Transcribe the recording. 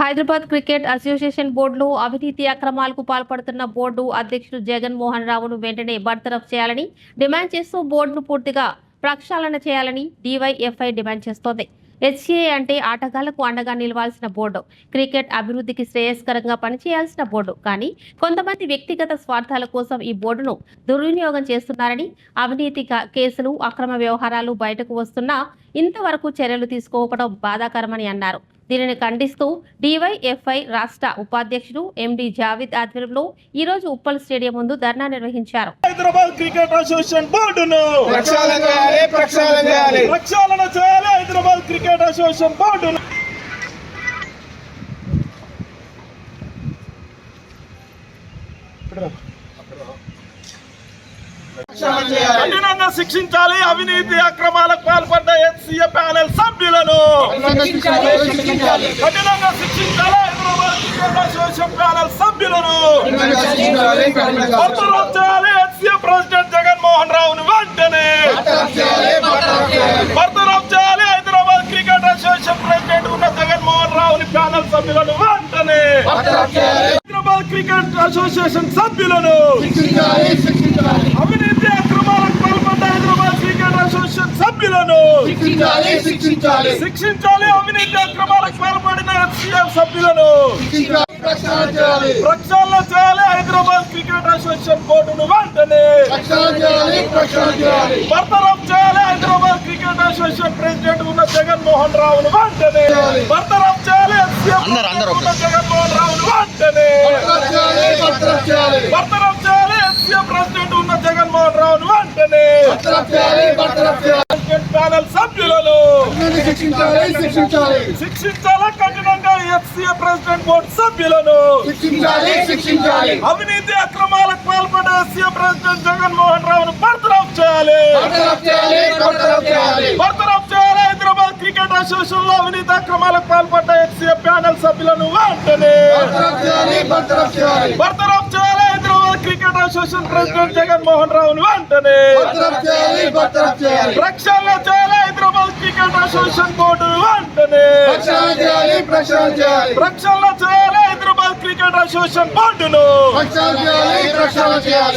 Hyderabad cricket association బోర్డులో అవినీతి అక్రమాలకు పాల్పడుతున్న బోర్డు అధ్యక్షుడు జగన్మోహన్ రావును వెంటనే బర్తరఫ్ చేయాలని డిమాండ్ చేస్తూ బోర్డును పూర్తిగా ప్రక్షాళన చేయాలని డివైఎఫ్ఐ డిమాండ్ చేస్తోంది. హెచ్సిఏ అంటే ఆటగాళ్ళకు అండగా నిలవాల్సిన బోర్డు. క్రికెట్ అభివృద్ధికి శ్రేయస్కరంగా పనిచేయాల్సిన బోర్డు. కానీ కొంతమంది వ్యక్తిగత స్వార్థాల కోసం ఈ బోర్డును దుర్వినియోగం చేస్తున్నారని అవినీతి కేసులు అక్రమ వ్యవహారాలు బయటకు వస్తున్నా ఇంతవరకు చర్యలు తీసుకోకపోవడం బాధాకరమని అన్నారు. దీనిని ఖండిస్తూ డివైఎఫ్ఐ రాష్ట్ర ఉపాధ్యక్షుడు ఎండి జావిద్ ఆధ్వర్యంలో ఈ రోజు ఉప్పల్ స్టేడియం ముందు ధర్నా నిర్వహించారు. హైదరాబాద్ క్రికెట్ అసోసియేషన్ బోర్డును ప్రక్షాళన చేయాలి ప్రక్షాళన చేయాలి. ప్రక్షాళన చేయాలి హైదరాబాద్ క్రికెట్ అసోసియేషన్ బోర్డును. ప్రక్షాళన చేయాలి కఠినంగా శిక్షించాలి. అవినీతి అక్రమాలకు పాల్పడ్డ హెచ్సిఏ ప్యానెల్ సభ్యులను. కఠినంగా శిక్షించాలి హైదరాబాద్ క్రికెట్ అసోసియేషన్ ప్యానెల్ సభ్యులను. శిక్షించాలి కఠినంగా బర్తరఫ్ చేయాలి హెచ్సిఏ ప్రెసిడెంట్ జగన్మోహన్ రావును వెంటనే. చేయాలి హైదరాబాద్ క్రికెట్ అసోసియేషన్ ప్రెసిడెంట్ ఉన్న జగన్మోహన్ రావుని ప్యానెల్ సభ్యులను వెంటనే. హైదరాబాద్ క్రికెట్ అసోసియేషన్ సభ్యులను. అవినీతి అక్రమాలకు పాల్పడ్డ హైదరాబాద్ క్రికెట్ అసోసియేషన్ సభ్యులను శిక్షించాలి శిక్షించాలి శిక్షించాలి అవినీతి అక్రమాలకు పాల్పడిన హెచ్సిఎఫ్ సభ్యులను శిక్షించాలి ప్రక్షాళన చేయాలి ప్రక్షాళన చేయాలి హైదరాబాద్ క్రికెట్ అసోసియేషన్ బోర్డును వెంటనే బర్తరఫ్ చేయాలి హైదరాబాద్ క్రికెట్ అసోసియేషన్ ప్రెసిడెంట్ ఉన్న జగన్మోహన్ రావును వెంటనే బర్తరఫ్ చేయాలి ఉన్న జగన్మోహన్ రావును వెంటనే బర్తరఫ్ చేయాలి బర్తరఫ్ చేయాలి బర్తరఫ్ చేయాలి HCF ప్రెసిడెంట్ ఉన్న జగన్మోహన్ రావును వెంటనే బర్తరఫ్ చేయాలి బర్తరఫ్ చేయాలి క్రికెట్ ప్యానెల్ సభ్యులను శిక్షించాలి. శిక్షించాలి శిక్షించాలా. కఠినంగా ఎఫ్సీఏ ప్రెసిడెంట్ బోర్డు సభ్యులను శిక్షించాలి శిక్షించాలి. అవినీతి అక్రమాలకు పాల్పడే ఎస్సీఏ ప్రెసిడెంట్ జగన్మోహన్ రావును బర్తరఫ్ చేయాలి. బర్తరఫ్ చేయాలి హైదరాబాద్ క్రికెట్ అసోసియేషన్లో అవినీతి అక్రమాలకు పాల్పడ్డ ఎఫ్సీఏ ప్యానెల్ సభ్యులను వెంటనే బర్తరఫ్ అసోసియేషన్ ప్రెసిడెంట్ జగన్మోహన్ రావును వెంటనే బర్తరఫ్ చేయాలి హైదరాబాద్ క్రికెట్ అసోసియేషన్ బోర్డు వెంటనే. ప్రక్షాళన చేయాలి హైదరాబాద్ క్రికెట్ అసోసియేషన్ బోర్డును.